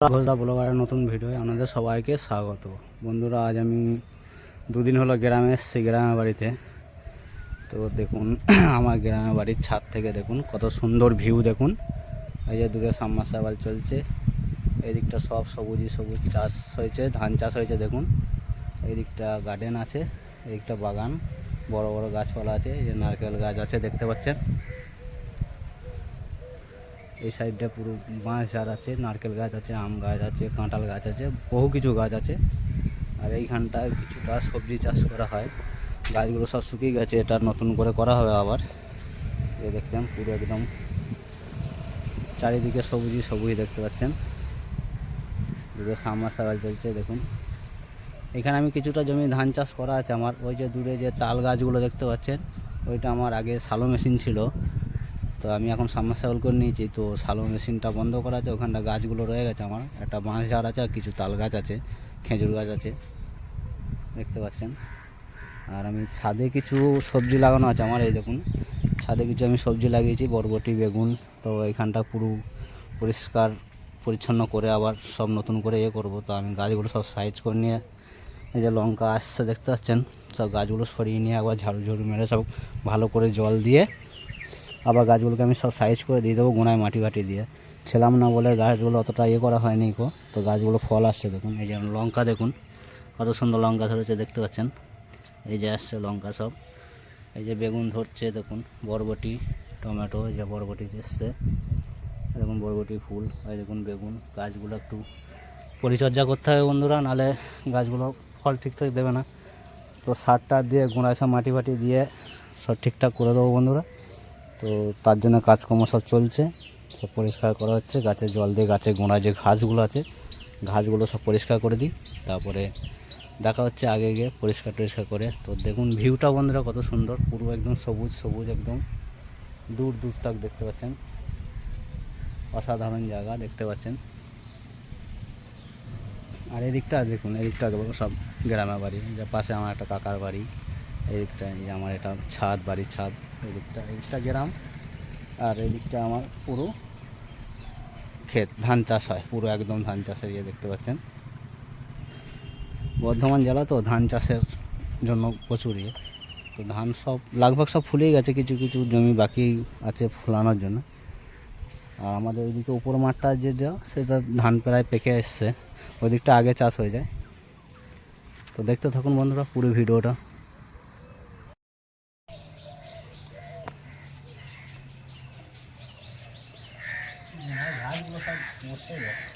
ঘোষদা ব্লগারের নতুন ভিডিও আপনাদের সবাইকে স্বাগত। বন্ধুরা, আজ আমি দুদিন হলো গ্রামে এসেছি, গ্রামের বাড়িতে। তো দেখুন, আমার গ্রামের বাড়ির ছাদ থেকে দেখুন, কত সুন্দর ভিউ দেখুন। এই যে দূরে সাবমার্সাবাল চলছে এই দিকটা সব সবুজই সবুজ চাষ হয়েছে, ধান চাষ হয়েছে, দেখুন। এই দিকটা গার্ডেন আছে এই দিকটা বাগান, বড় বড় গাছপালা আছে, এই যে নারকেল গাছ আছে, দেখতে পাচ্ছেন। এই সাইডটা পুরো বাঁশ ঝাড় আছে, নারকেল গাছ আছে, আম গাছ আছে, কাঁঠাল গাছ আছে, বহু কিছু গাছ আছে। আর এইখানটায় কিছুটা সবজি চাষ করা হয়। গাছগুলো সব শুকিয়ে গেছে, এটা নতুন করে করা হবে আবার। এ দেখছেন, পুরো একদম চারিদিকে সবুজই সবুজ দেখতে পাচ্ছেন। দূরে সাবমার্সাবাল চলছে, দেখুন। এখানে আমি কিছুটা জমি ধান চাষ করা আছে আমার। ওই যে দূরে যে তাল গাছগুলো দেখতে পাচ্ছেন, ওইটা আমার আগে সালো মেশিন ছিল। তো আমি এখন সাবমার্সাবল করে নিয়েছি, তো সালো মেশিনটা বন্ধ করা আছে, ওখানটা গাছগুলো রয়ে গেছে আমার। একটা বাঁশ ঝাড় আছে আর কিছু তাল গাছ আছে, খেজুর গাছ আছে। দেখতে পাচ্ছেন? আর আমি ছাদে কিছু সবজি লাগানো আছে আমার, এই দেখুন। ছাদে কিছু আমি সবজি লাগিয়েছি, বরবটি, বেগুন, তো এখানটা পুরো পরিষ্কার, পরিচ্ছন্ন করে আবার সব নতুন করে ইয়ে করব। তো আমি গাছগুলো সব সাইজ করে নিয়ে, এই যে লঙ্কা আসছে, দেখতে পাচ্ছেন? সব গাছগুলো সরিয়ে নিয়ে আবার ঝাড়ু ঝাড়ু মেরে সব ভালো করে জল দিয়ে আবার গাছগুলোকে আমি সব সাইজ করে দিয়ে দেবো গোনায় মাটি ফাটি দিয়ে। ছিলাম না বলে গাছগুলো অতটা ইয়ে করা হয়নি কো তো গাছগুলো ফল আসছে দেখুন, এই যে লঙ্কা দেখুন, কত সুন্দর লঙ্কা ধরেছে দেখতে পাচ্ছেন। এই যে আসছে লঙ্কা সব। এই যে বেগুন ধরছে দেখুন, বরবটি, টমেটো, এই যে বরবটি এসছে। দেখুন বরবটি ফুল, এই দেখুন বেগুন, গাছগুলো একটু পরিচর্যা করতে হবে বন্ধুরা নাহলে গাছগুলো ফল ঠিকঠাক দেবে না। তো সারটা দিয়ে গোড়ায় সব মাটি ফাটি দিয়ে সব ঠিকঠাক করে দেবো বন্ধুরা। তো তার জন্য কাজকর্ম সব চলছে, সব পরিষ্কার করা হচ্ছে। গাছে জল দিয়ে গাছের গোড়ায় যে ঘাসগুলো আছে, ঘাসগুলো সব পরিষ্কার করে দিই। তারপরে দেখা হচ্ছে আগে গিয়ে পরিষ্কার টরিষ্কার করে। তো দেখুন ভিউটা বন্ধুরা কত সুন্দর, পুরো একদম সবুজ সবুজ একদম। দূর দূর তাক দেখতে পাচ্ছেন। অসাধারণ জায়গা দেখতে পাচ্ছেন। আর এদিকটা দেখুন এদিকটা দেখুন সব গ্রামের বাড়ি, যে পাশে আমার একটা কাকার বাড়ি। এদিকটা এই আমার এটা ছাদ, বাড়ির ছাদ, এদিকটা এদিকটা গ্রাম, আর এদিকটা আমার পুরো ক্ষেত। ধান চাষ হয়, পুরো একদম ধান চাষের ইয়ে দেখতে পাচ্ছেন। বর্ধমান জেলা তো ধান চাষের জন্য প্রচুর ইয়ে। তো ধান সব, লাগভাগ সব ফুলেই গেছে, কিছু কিছু জমি বাকি আছে ফোলানোর জন্য। আর আমাদের ওইদিকে উপর মাঠটা যেটা সেটা ধান প্রায় পেকে এসছে। ওই দিকটা আগে চাষ হয়ে যায়। তো দেখতে থাকুন বন্ধুরা পুরো ভিডিওটা। ঘাসগুলো সব বসে গেছে।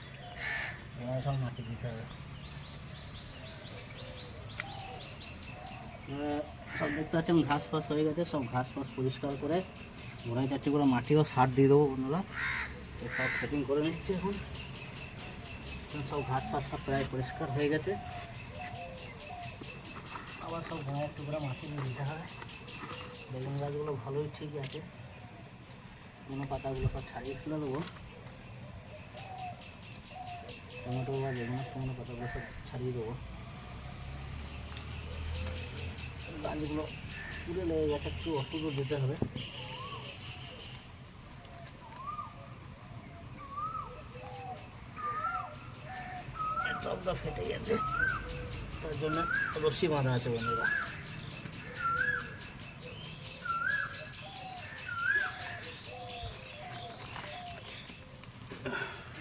সব মাটি দিতে হবে। সব দেখতে পাচ্ছেন, ঘাস ফাস হয়ে গেছে, সব ঘাস ফাস পরিষ্কার করে গোড়ায় চারটি করে মাটিও সার দিয়ে দেবো তো সব সেটিং করে নিচ্ছে এখন। সব ঘাস ফাস সব প্রায় পরিষ্কার হয়ে গেছে। আবার সব গোড়ায় একটু করে মাটি দিয়ে দিতে হবে। বেগুন গাছগুলো ভালোই ঠিক আছে। কোনো পাতাগুলো সব ছাড়িয়ে ফেলে দেবো। টমেটো বা বেগুনের সময় পাতাগুলো সব ছাড়িয়ে দেবো। গাছগুলো পুরো লেগে গেছে একটু ওষুধ দিতে হবে। টবটা ফেটে গেছে। তার জন্য রশ্মি বাঁধা আছে বন্ধুরা।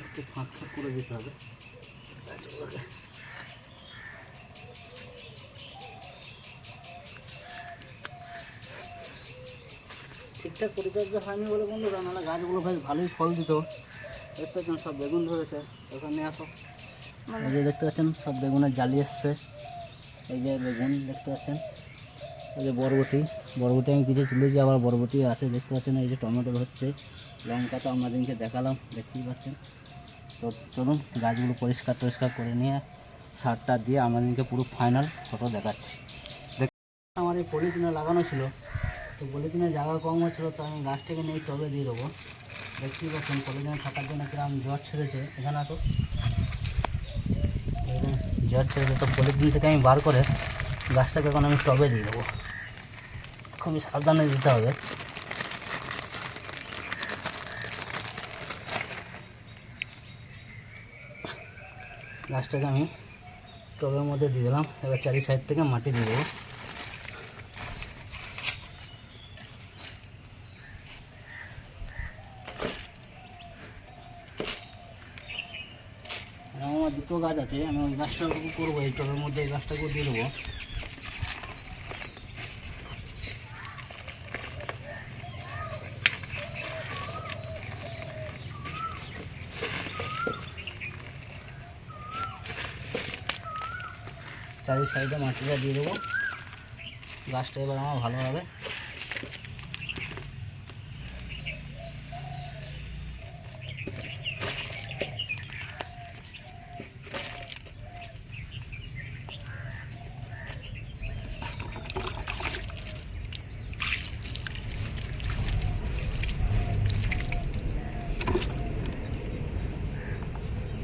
একটু ফাঁক ফাঁক করে দিতে হবে। ঠিকঠাক পরিচর্যা হয়নি বলে বন্ধুরা নাহলে গাছগুলো বেশ ভালোই ফল দিত। দেখতে পাচ্ছেন সব বেগুন ধরেছে, ওখানে আসো। এই যে দেখতে পাচ্ছেন, সব বেগুনের জালি এসছে। এই যে বেগুন দেখতে পাচ্ছেন, এই যে বরবটি। বরবটি আমি কিছু তুলেছি, আবার বরবটি আছে, দেখতে পাচ্ছেন, এই যে টমেটো হচ্ছে লঙ্কা তো আপনাদেরকে দেখালাম, দেখতেই পাচ্ছেন। তো চলুন গাছগুলো পরিষ্কার টরিষ্কার করে নিয়ে সারটা দিয়ে আমাদেরকে পুরো ফাইনাল ফটো দেখাচ্ছি। দেখ আমার এই পলিথিনে লাগানো ছিল, তো পলিথিনে জায়গা কম হচ্ছিল, তো আমি গাছটাকে নিয়ে টবে দিয়ে দেবো। দেখতেই পাচ্ছেন, পলিথিনে থাকার জন্য কিরম জ্বর ছেড়েছে। এখানে আসো। জ্বর ছেড়েছে, তো পলিথিন থেকে আমি বার করে গাছটাকে এখন আমি টবে দিয়ে দেবো। খুবই সাবধানে দিতে হবে। গাছটাকে আমি টবের মধ্যে দিয়ে দিলাম। এবার চারি সাইড থেকে মাটি দিয়ে দেবো। আমার দুটো গাছ আছে, আমি ওই গাছটা করব, এই টবের মধ্যে এই গাছটাকেও দিয়ে দেবো। চারি সাইডে মাটিটা দিয়ে দেবো। গাছটা এবার আমার ভালো হবে।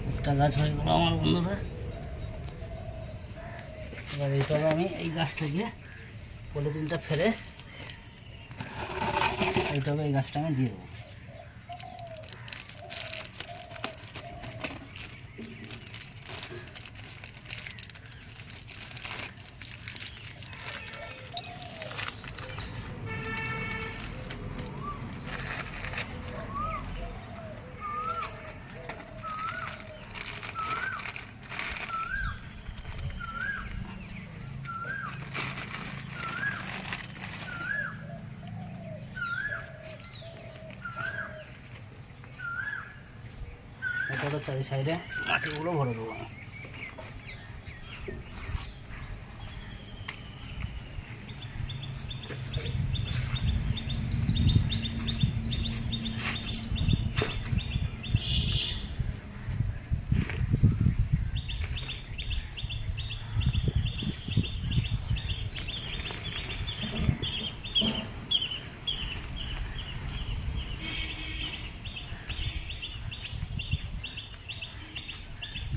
একটা গাছ হয়ে গেলো আমার বন্ধুরা এবার এইটাকে আমি এই গাছটাকে পলিথিনটা ফেলে এইটাকে এই গাছটা আমি দিয়ে দেবো। চারি সাইডে মাটিগুলো ভরে দেবো আমি।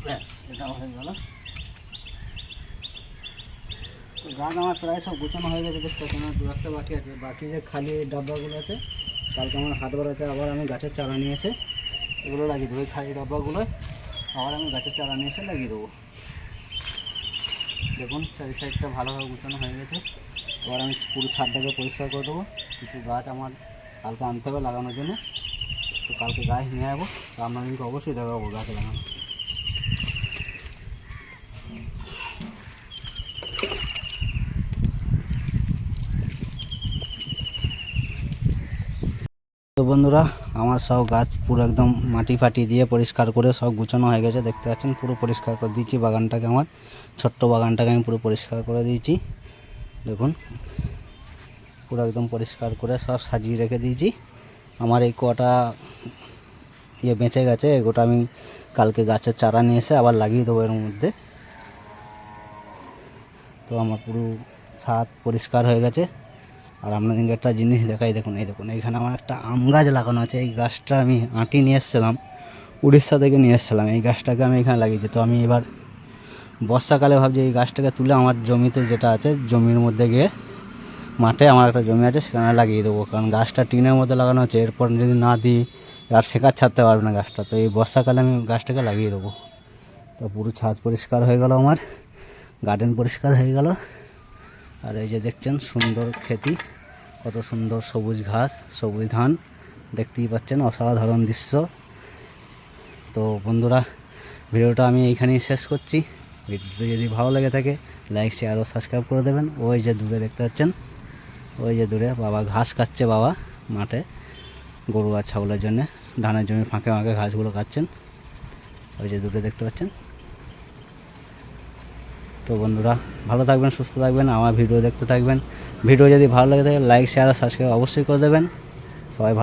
ব্যাস এটা হয়ে গেল। গাছ আমার প্রায় সব গোছানো হয়ে গেছে, দেখতে পাচ্ছি দু একটা বাকি আছে। বাকি যে খালি ডাব্বাগুলো আছে, কালকে আমার হাটবার আছে, আবার আমি গাছের চারা নিয়ে এসে এগুলো লাগিয়ে দেবো। এই খালি ডাব্বাগুলো, আবার আমি গাছের চারা নিয়ে এসে লাগিয়ে দেবো। দেখুন চারি সাইডটা ভালোভাবে গুছানো হয়ে গেছে। এবার আমি পুরো ছাদটাকে পরিষ্কার করে দেবো। কিছু গাছ আমার কালকে আনতে হবে লাগানোর জন্য। তো কালকে গাছ নিয়ে যাব তো আপনাদেরকে অবশ্যই দেখাবো গাছ লাগানো। তো বন্ধুরা, আমার সব গাছ পুরো একদম মাটি ফাটি দিয়ে পরিষ্কার করে সব গুছানো হয়ে গেছে। দেখতে পাচ্ছেন, পুরো পরিষ্কার করে দিয়েছি বাগানটাকে আমার। ছোট্ট বাগানটাকে আমি পুরো পরিষ্কার করে দিয়েছি। দেখুন, পুরো একদম পরিষ্কার করে সব সাজিয়ে রেখে দিয়েছি। আমার এই কটা ইয়ে বেঁচে গেছে এগোটা আমি কালকে গাছের চারা নিয়ে এসে আবার লাগিয়ে দেবো এর মধ্যে। তো আমার পুরো ছাদ পরিষ্কার হয়ে গেছে। আর আপনাদেরকে একটা জিনিস দেখাই, দেখুন, এই দেখুন এখানে আমার একটা আম গাছ লাগানো আছে, এই গাছটা আমি আঁটি নিয়ে এসেছিলাম, উড়িষ্যা থেকে নিয়ে এসেছিলাম, এই গাছটাকে আমি এখানে লাগিয়েছি। তো আমি এবার বর্ষাকালে ভাবছি এই গাছটাকে তুলে আমার জমিতে যেটা আছে, জমির মধ্যে গিয়ে মাঠে আমার একটা জমি আছে, সেখানে লাগিয়ে দেবো। কারণ গাছটা টিনের মধ্যে লাগানো হচ্ছে এরপর যদি না দিই, আর শেখার ছাড়তে পারবে না গাছটা। তো এই বর্ষাকালে আমি গাছটাকে লাগিয়ে দেবো। তো পুরো ছাদ পরিষ্কার হয়ে গেল আমার, গার্ডেন পরিষ্কার হয়ে গেল। আর এই যে দেখছেন, সুন্দর খেতি। কত সুন্দর সবুজ ঘাস, সবুজ ধান, দেখতেই পাচ্ছেন অসাধারণ দৃশ্য। তো বন্ধুরা, ভিডিওটা আমি এইখানেই শেষ করছি। ভিডিওটি যদি ভালো লেগে থাকে, লাইক শেয়ার ও সাবস্ক্রাইব করে দেবেন। ওই যে দূরে দেখতে পাচ্ছেন, ওই যে দূরে বাবা ঘাস কাটছে বাবা মাঠে, গরু আর ছাগলের জন্য। ধানের জমি ফাঁকে ফাঁকে ঘাসগুলো কাটছেন। ওই যে দূরে দেখতে পাচ্ছেন তো বন্ধুরা, ভালো থাকবেন, সুস্থ থাকবেন, আমার ভিডিও দেখতে থাকবেন। ভিডিও যদি ভালো লাগে থাকে লাইক শেয়ার আর সাবস্ক্রাইব অবশ্যই করে দেবেন। সবাই